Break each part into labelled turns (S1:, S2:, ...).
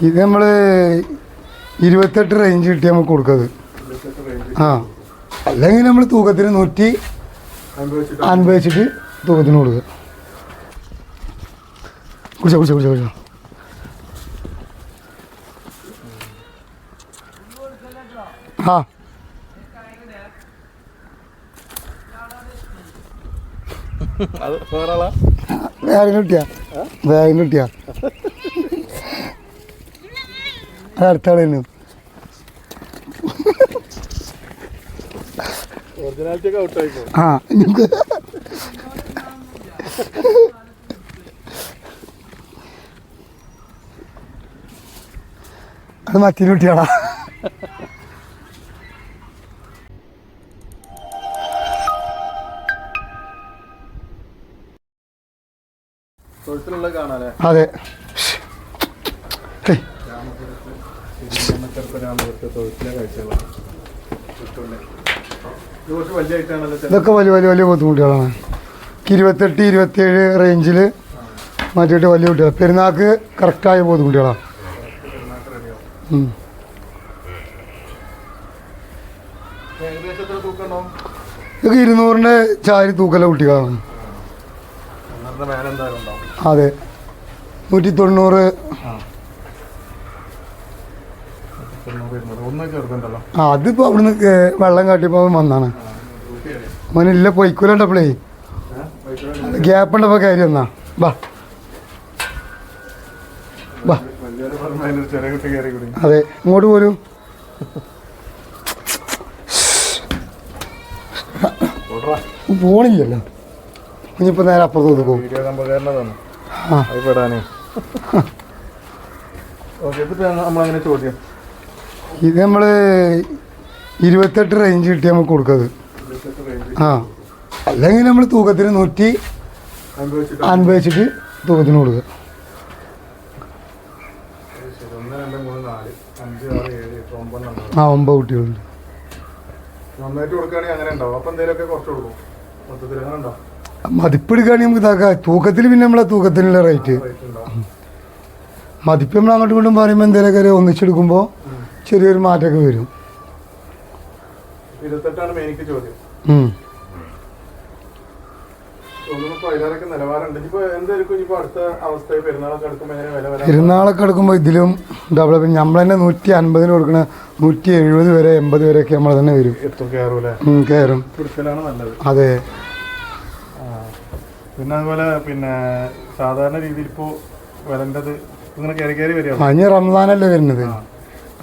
S1: ഇത് നമ്മൾ ഇരുപത്തെട്ട് റേഞ്ച് കിട്ടി നമുക്ക് കൊടുക്കുന്നത് ആ. അല്ലെങ്കിൽ നമ്മൾ തൂക്കത്തിന് നൂറ്റി അൻപത് വെച്ചിട്ട് തൂക്കത്തിന് കൊടുക്കുക കുടിച്ചോ കുടിച്ചോ കുടിച്ചോ കുടിച്ചോ. ആ.
S2: വേറെ
S1: കിട്ടിയാ. ബാഗിന് കിട്ടിയാ.
S2: ആയിക്കോ
S1: ആ നമുക്ക് അത് മറ്റേ കുട്ടിയാടാ അതെ.
S2: ചെറുപ്പനാകുമ്പോഴത്തെ തൊഴുത്തിലെ കാഴ്ചകളാണ്. ഇത് കുറച്ച് വലിയ ആയിട്ടാണല്ലോ ചെറുപ്പം
S1: ഇതൊക്കെ വലിയ വലിയ വലിയ ബുദ്ധിമുട്ടുകളാണ്. ഇരുപത്തെട്ട് ഇരുപത്തിയേഴ് റേഞ്ചിൽ മാറ്റിയിട്ട് വലിയ കുട്ടികൾ പെരുന്നാൾക്ക് കറക്റ്റായ ബുദ്ധിമുട്ടുകളാണ് ഇതൊക്കെ ഇരുന്നൂറിന്റെ ചാരി തൂക്കല കുട്ടികളാണ്. അതെ. നൂറ്റി തൊണ്ണൂറ്
S2: തൊണ്ണൂറ് ഇരുന്നൂറ് ഒന്ന് ചെറുതുണ്ടല്ലോ
S1: ആ അതിപ്പോൾ അവിടുന്ന് വെള്ളം കാട്ടിയപ്പോ വന്നാണ്. മോനില്ല പൊയ്ക്കൂലണ്ടപ്പോഴേ ഗ്യാപ്പ് ഉണ്ടപ്പോ കയറി വന്നാ. ബാ. അതെ ഇങ്ങോട്ട് പോരൂ. പോണില്ലല്ലോ. ഇനിയിപ്പോ നേരെ
S2: വീഡിയോ നമ്പറുകാരനതാണ്
S1: ആ.
S2: ഓക്കെ നമ്മളങ്ങനെ ചോദ്യം
S1: ഇത് നമ്മൾ ഇരുപത്തെട്ട് റേഞ്ച് കിട്ടി നമുക്ക് കൊടുക്കുന്നത് ആ. അല്ലെങ്കിൽ നമ്മൾ തൂക്കത്തിന് നൂറ്റി
S2: അനുഭവിച്ചിട്ട്
S1: അൻപത് വെച്ചിട്ട് തൂക്കത്തിന് കൊടുക്കുക ആ ഒമ്പത് കുട്ടികളുണ്ട്. മതിപ്പെടുക്കുകയാണെങ്കിൽ നമുക്ക് ഇതാക്കാം. തൂക്കത്തിൽ പിന്നെ നമ്മളെ തൂക്കത്തിനുള്ള റേറ്റ്
S2: റേറ്റ്
S1: മതിപ്പ് നമ്മൾ അങ്ങോട്ടും ഇങ്ങോട്ടും പറയുമ്പോൾ എന്തെങ്കിലുമൊക്കെ ഒന്നിച്ചെടുക്കുമ്പോൾ ചെറിയൊരു മാറ്റമൊക്കെ വരും.
S2: ഇരുപത്തെട്ടാണ് ചോദ്യം. പെരുന്നാളൊക്കെ
S1: എടുക്കുമ്പോൾ ഇതിലും ഡെവലപ്പ് നമ്മൾ തന്നെ നൂറ്റി അൻപതിന് കൊടുക്കണ നൂറ്റി എഴുപത് വരെ എൺപത് വരെയൊക്കെ നമ്മൾ തന്നെ വരും. കയറും അതെ.
S2: പിന്നെ അതുപോലെ പിന്നെ സാധാരണ രീതിയിൽ ഇപ്പോൾ വിലന്റെത് ഇങ്ങനെ കയറി കയറി വരിക
S1: അതിന് റംസാനല്ലേ വരുന്നത്.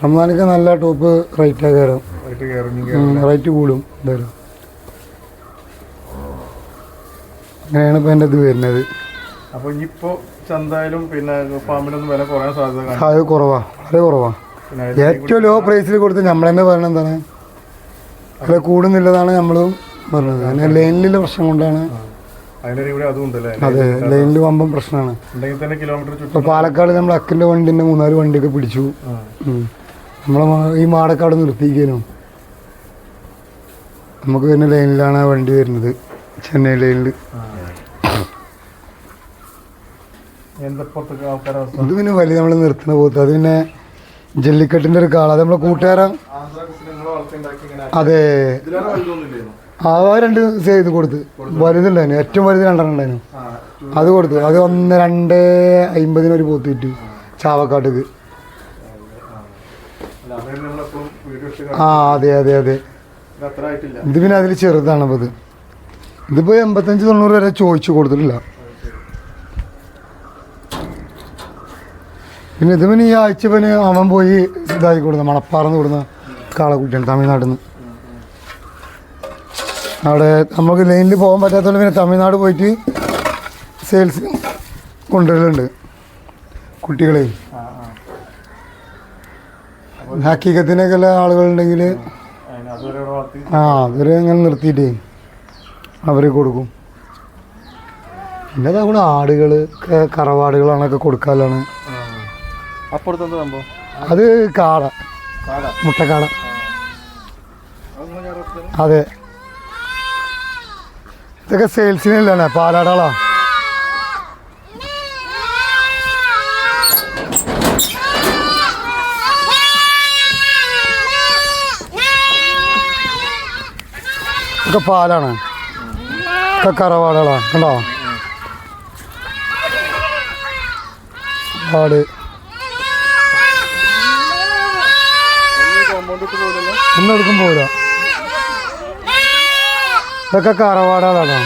S1: റംസാനൊക്കെ നല്ല ടോപ്പ് റേറ്റാണ് കയറും
S2: റേറ്റ് കയറി
S1: ഉം, റേറ്റ് കൂടും എന്തായാലും. അങ്ങനെയാണ് ഇപ്പൊ എന്റെ ഇത് വരുന്നത്.
S2: അപ്പോൾ ഇനിയിപ്പോൾ ചന്തായാലും പിന്നെ ഫാമിലൊന്നും വില കുറയാൻ സാധ്യത
S1: അത് കുറവാ വളരെ കുറവാ. ഏറ്റവും ലോ പ്രൈസിൽ കൊടുത്ത് നമ്മൾ തന്നെ പറയണത് എന്താണ്? വില കൂടുന്നില്ലതാണ് നമ്മളും പറഞ്ഞത്. അങ്ങനെ ലൈനിലെ പ്രശ്നം കൊണ്ടാണ്.
S2: അതും
S1: ലൈനിൽ വമ്പം പ്രശ്നമാണ്. ഇപ്പോൾ പാലക്കാട് നമ്മൾ അക്കിന്റെ വണ്ടിന്റെ മൂന്നാൽ വണ്ടിയൊക്കെ പിടിച്ചു. നമ്മളെ ഈ മാടക്കാട് നിർത്തിക്കാനും നമുക്ക് വരുന്ന ലൈനിലാണ് ആ വണ്ടി വരുന്നത്. ചെന്നൈ ലൈനിൽ ഇത് പിന്നെ വലിയ നമ്മൾ നിർത്തുന്ന പോത്ത് അത് പിന്നെ ജല്ലിക്കെട്ടിന്റെ ഒരു കാള. അത് നമ്മളെ കൂട്ടുകാരൻ
S2: ഇങ്ങനെ
S1: അതെ. ആ രണ്ട് ചെയ്ത് കൊടുത്ത്. വലുതുണ്ടായിരുന്നു ഏറ്റവും വലുത് രണ്ടെണ്ണം ഉണ്ടായിരുന്നു
S2: ആ
S1: അത് കൊടുത്തു. അത് ഒന്ന് രണ്ട് അമ്പതിനൊരു പോത്ത് വിറ്റു ചാവക്കാട്ടേക്ക്. ആ അതെ അതെ അതെ.
S2: ഇത്
S1: പിന്നെ അതിൽ ചെറുതാണ് അപ്പോൾ ഇത് ഇതിപ്പോൾ എൺപത്തഞ്ച് തൊണ്ണൂറ് വരെ ചോദിച്ചു കൊടുത്തിട്ടില്ല. പിന്നെ ഇത് പിന്നെ ഈ ആഴ്ച പിന്നെ അവൻ പോയി ഇതായി കൊടുത്ത മണപ്പാറന്ന് കൊടുന്ന കാളക്കുട്ടിയാണ് തമിഴ്നാട്ടിൽ നിന്ന് അവിടെ നമുക്ക് ലൈനിൽ പോകാൻ പറ്റാത്തതുകൊണ്ട് പിന്നെ തമിഴ്നാട് പോയിട്ട് സെയിൽസ് കൊണ്ടുവരലുണ്ട് കുട്ടികളെ. ഹക്കീക്കത്തിനൊക്കെ ഉള്ള ആളുകളുണ്ടെങ്കിൽ ആ അവരെ അങ്ങനെ നിർത്തിയിട്ടേ അവരെ കൊടുക്കും. പിന്നെ അതുകൂടെ ആടുകൾ കറവാടുകളാണൊക്കെ
S2: സംഭവം?
S1: അത് കാട
S2: കാട.
S1: മുട്ടക്കാട. അതെ. ഇതൊക്കെ സെയിൽസിനല്ലാണ് പാലാടാളാ. ഒക്കെ പാലാണ്. ഒക്കെ കറവാടുകളാണ് കണ്ടോ? പാട്. ഒന്നും എടുക്കും പോരാ. ഇതൊക്കെ കറവാടുകളാണ്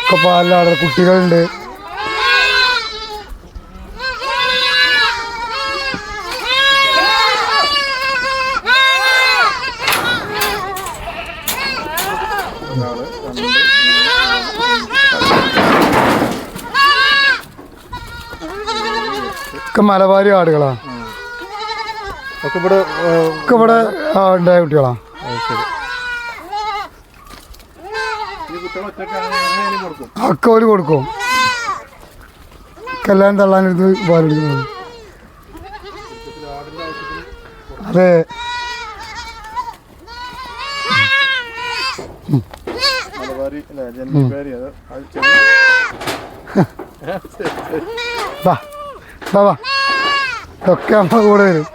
S1: ഒക്കെ പാലിലാണ് കുട്ടികളുണ്ട്. ഒക്കെ മലബാരി ആടുകളാണ്
S2: ഒക്കെ ഇവിടെ
S1: ഒക്കെ ഇവിടെ ഉണ്ടായ ഒരു കൊടുക്കും. കല്യാണം തള്ളാനെടുത്ത് പാലെടുക്കുന്നത് അത്. വാ വാ ഇതൊക്കെ അമ്മ കൂടെ വരും.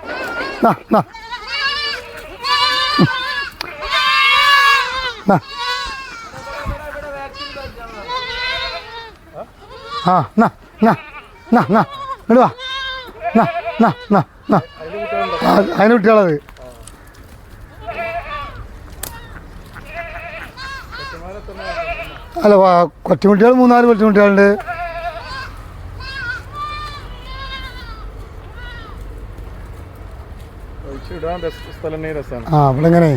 S1: ആ നാ നാ. അതിന് കുട്ടികളത്. അല്ല കൊച്ചുകുട്ടികൾ മൂന്നാൽ കൊച്ചുകുട്ടികളുണ്ട്. ആ അവിടെ എങ്ങനെ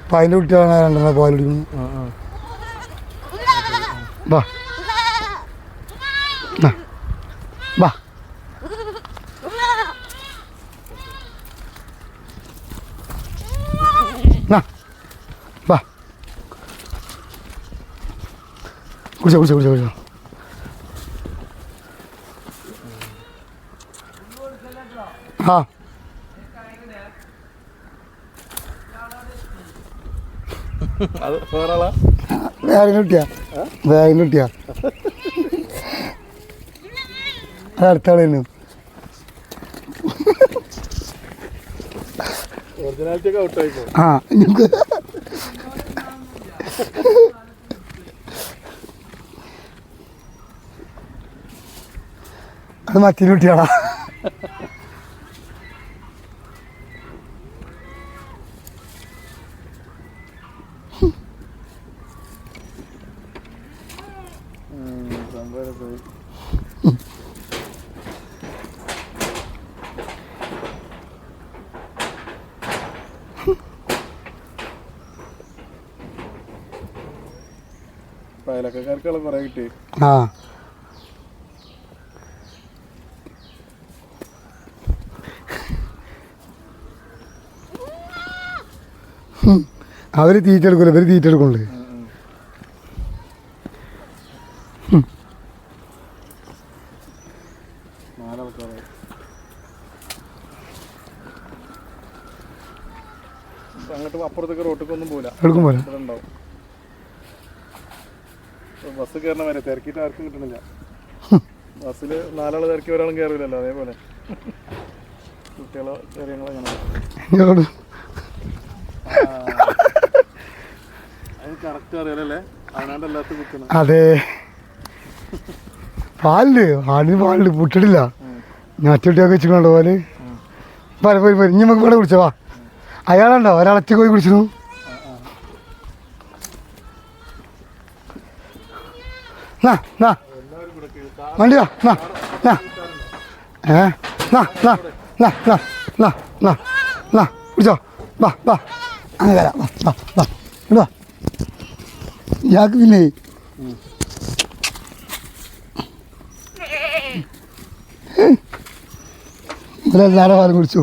S1: അപ്പം അതിന്റെ കുട്ടികളാണ് രണ്ടെണ്ണം പാൽ കുടിക്കുന്നത് വാ. വാ. വാ. കുടിച്ചോ കുടിച്ചോ കുടിച്ചോ കുടിച്ചോ. ആ.
S2: വേറെ
S1: കിട്ടിയ? കിട്ടിയ? അടുത്ത
S2: പോകും
S1: ആ അത് മറ്റൊരു കുട്ടിയാളാ ആ. അവർ തീറ്റ ഇവർ ഇവർ തീറ്റ എടുക്കുന്നുണ്ട്
S2: നാലാൾക്കാരായി ഇപ്പൊ അങ്ങോട്ട് അപ്പുറത്തേക്ക് റോട്ടിക്കൊന്നും പോല
S1: എടുക്കും പോലെ
S2: ഇവിടെ ഉണ്ടാവും ഇപ്പൊ ബസ് കയറണ വരെ. തിരക്കിട്ട് ആർക്കും കിട്ടണില്ല. ബസ്സിൽ നാലാൾ തിരക്കി ഒരാളും കയറില്ലല്ലോ അതേപോലെ. കുട്ടികളോ കാര്യങ്ങളോ
S1: അങ്ങനെ
S2: അത് കറക്റ്റ് അറിയാലല്ലേ? അവനാണ്ട് അല്ലാത്ത കുത്തണം
S1: അതെ. പാലിൽ ആടിന് പാലിൽ പുട്ടിടില്ല ഞാറ്റുട്ടിയൊക്കെ വെച്ചിട്ടുണ്ടോ പാൽ പോയി പോയി. ഇനി നമുക്ക് ഇവിടെ കുടിച്ചോ വാ. അയാളുണ്ടോ? ഒരാളൊറ്റ പോയി കുടിച്ചു നാ നാ. ഏ നാ നാ നാ നാ നാ നാ നാ. വാ വാ. അങ്ങനെ വരാം. വാ വാ വാ. ഇങ്ങോട്ട് വാ. ഇയാൾക്ക് പിന്നെ ഇവരെല്ലാവരും പാലും കുടിച്ചു.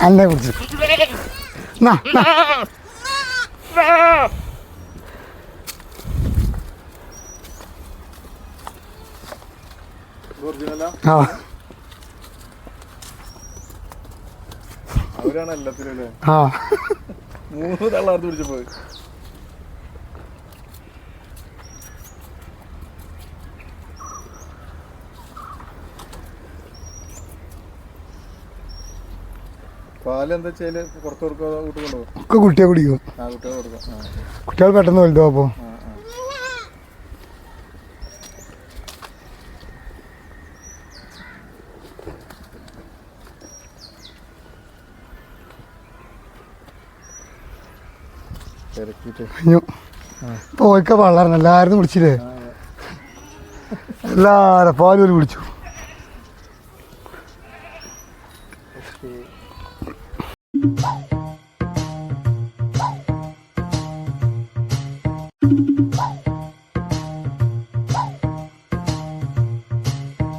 S1: അന്നെ കുടിച്ചു ആ.
S2: മൂന്ന് തള്ളാർത്ത് പിടിച്ചു പോയി പുറത്ത് കൊടുക്കുക
S1: ഒക്കെ കുട്ടിയെ കുടിക്കും.
S2: കുട്ടികൾ
S1: പെട്ടെന്ന് വലുതോ അപ്പോൾ
S2: പോയിക്ക
S1: കഴിഞ്ഞു. ഇപ്പോൾ ഓൽക്ക വെള്ളം എല്ലാവരും പാലും ഒരു